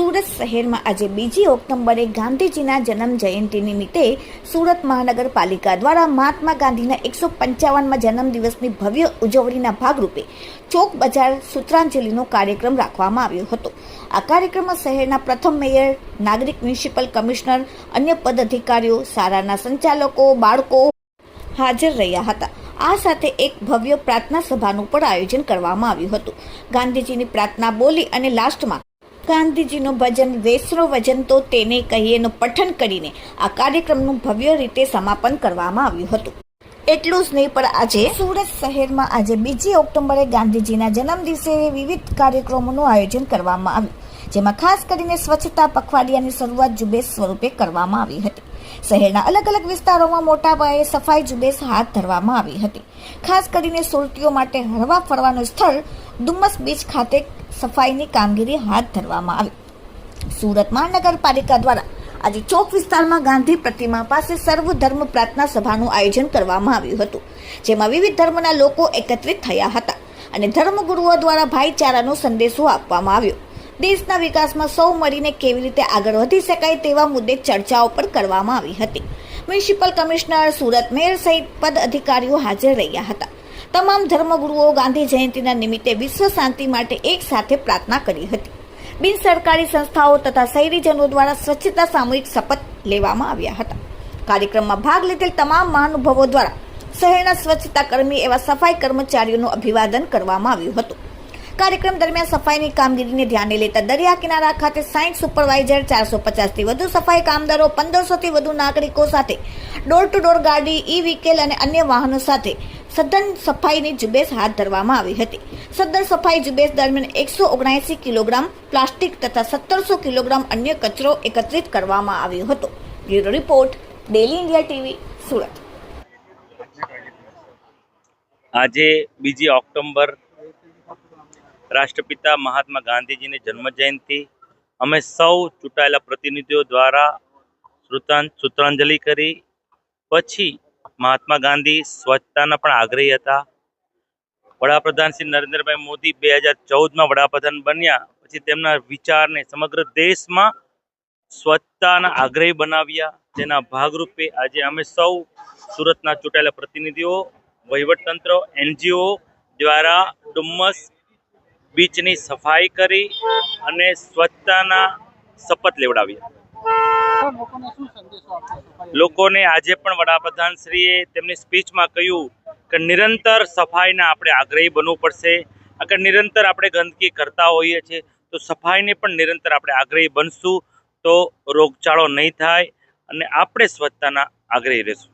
સુરત શહેરમાં આજે બીજી ઓક્ટોબરે ગાંધીજીના જન્મ જયંતિ નિમિત્તે સુરત મહાનગરપાલિકા દ્વારા મહાત્મા ગાંધીના એકસો પંચાવનમાં જન્મદિવસની ભવ્ય ઉજવણીના ભાગરૂપે ચોક બજાર સૂત્રાંજલિનો કાર્યક્રમ રાખવામાં આવ્યો હતો. આ કાર્યક્રમમાં શહેરના પ્રથમ મેયર, નાગરિક મ્યુનિસિપલ કમિશનર, અન્ય પદાધિકારીઓ, શાળાના સંચાલકો, બાળકો હાજર રહ્યા હતા. આ સાથે એક ભવ્ય પ્રાર્થના સભાનું પણ આયોજન કરવામાં આવ્યું હતું. ગાંધીજીની પ્રાર્થના બોલી અને લાસ્ટમાં ગાંધીજીનું ભજન, વેસરો વજન તો તેને કહીએનું પઠન કરીને આ કાર્યક્રમનું ભવ્ય રીતે સમાપન કરવામાં આવ્યું હતું. એટલું જ નહીં, પણ આજે સુરત શહેરમાં આજે બીજી ઓક્ટોબરે ગાંધીજીના જન્મદિવસે વિવિધ કાર્યક્રમોનું આયોજન કરવામાં આવ્યું, જેમાં ખાસ કરીને સ્વચ્છતા પખવાડિયાની શરૂઆત ઝુંબેશ સ્વરૂપે કરવામાં આવી હતી. શહેરના અલગ અલગ વિસ્તારોમાં મોટા પાયે સફાઈ ઝુંબેશ હાથ ધરવામાં આવી હતી. ખાસ કરીને સુરતીઓ માટે હરવા ફરવાનું સ્થળ ડુમ્મસ બીચ ખાતે સફાઈની કામગીરી હાથ ધરવામાં આવી. સુરત મહાનગરપાલિકા દ્વારા આજે ચોક વિસ્તારમાં ગાંધી પ્રતિમા પાસે સર્વધર્મ પ્રાર્થના સભાનું આયોજન કરવામાં આવ્યું હતું, જેમાં વિવિધ ધર્મના લોકો એકત્રિત થયા હતા અને ધર્મગુરુઓ દ્વારા ભાઈચારાનો સંદેશો આપવામાં આવ્યો. દેશના વિકાસમાં સૌ મળીને કેવી રીતે આગળ વધી શકાય તેવા મુદ્દે ચર્ચાઓ પણ કરવામાં આવી હતી. મ્યુનિસિપલ કમિશનર સુરત મેયર સહિત પદ અધિકારીઓ હાજર રહ્યા હતા. તમામ ધર્મગુરુઓ ગાંધી જયંતિના નિમિત્તે વિશ્વ શાંતિ માટે એક સાથે પ્રાર્થના કરી હતી. બિન સરકારી સંસ્થાઓ તથા શહેરીજનો દ્વારા સ્વચ્છતા સામૂહિક શપથ લેવામાં આવ્યા હતા. કાર્યક્રમમાં ભાગ લીધેલ તમામ મહાનુભાવો દ્વારા શહેરના સ્વચ્છતા કર્મી એવા સફાઈ કર્મચારીઓનું અભિવાદન કરવામાં આવ્યું હતું. કાર્યક્રમ દરમિયાન સફાઈની કામગીરીને ધ્યાને લેતા દરિયા કિનારા ખાતે સાઈઠ સુપરવાઇઝર ચારસો પચાસથી વધુ સફાઈ કામદારો, પંદરસોથી વધુ નાગરિકો સાથે ડોર ટુ ડોર ગાડી, ઈ વ્હીકલ અને અન્ય વાહનો સાથે સઘન સફાઈની ઝુંબેશ હાથ ધરવામાં આવી હતી. સદન સફાઈ ઝુંબેશ દરમિયાન એકસો ઓગણએંસી કિલોગ્રામ પ્લાસ્ટિક તથા સત્તરસો કિલોગ્રામ અન્ય કચરો એકત્રિત કરવામાં આવ્યો હતો. Bureau report, daily India TV, Surat. આજે બીજી ઓક્ટોબર રાષ્ટ્રપિતા મહાત્મા ગાંધીજીની જન્મજયંતિ. અમે સૌ ચૂંટાયેલા પ્રતિનિધિઓ દ્વારા સૂત્રાંજલિ કરી. પછી મહાત્મા ગાંધી સ્વચ્છતાના પણ આગ્રહી હતા. વડાપ્રધાન શ્રી નરેન્દ્રભાઈ મોદી બે હજાર ચૌદમાં વડાપ્રધાન બન્યા. પછી તેમના વિચારને સમગ્ર દેશમાં સ્વચ્છતાના આગ્રહી બનાવ્યા. તેના ભાગરૂપે આજે અમે સૌ સુરતના ચૂંટાયેલા પ્રતિનિધિઓ, વહીવટતંત્ર, એનજીઓ દ્વારા ડુમ્મસ બીચની સફાઈ કરી અને સ્વચ્છતાના શપથ લેવડાવ્યા. લોકોને આજે પણ વડાપ્રધાન શ્રીએ તેમની સ્પીચમાં કહ્યું કે નિરંતર સફાઈના આપણે આગ્રહી બનવું પડશે. અગર નિરંતર આપણે ગંદકી કરતા હોઈએ છીએ તો સફાઈને પણ નિરંતર આપણે આગ્રહી બનશું, તો રોગચાળો નહીં થાય અને આપણે સ્વચ્છતાના આગ્રહી રહીશું.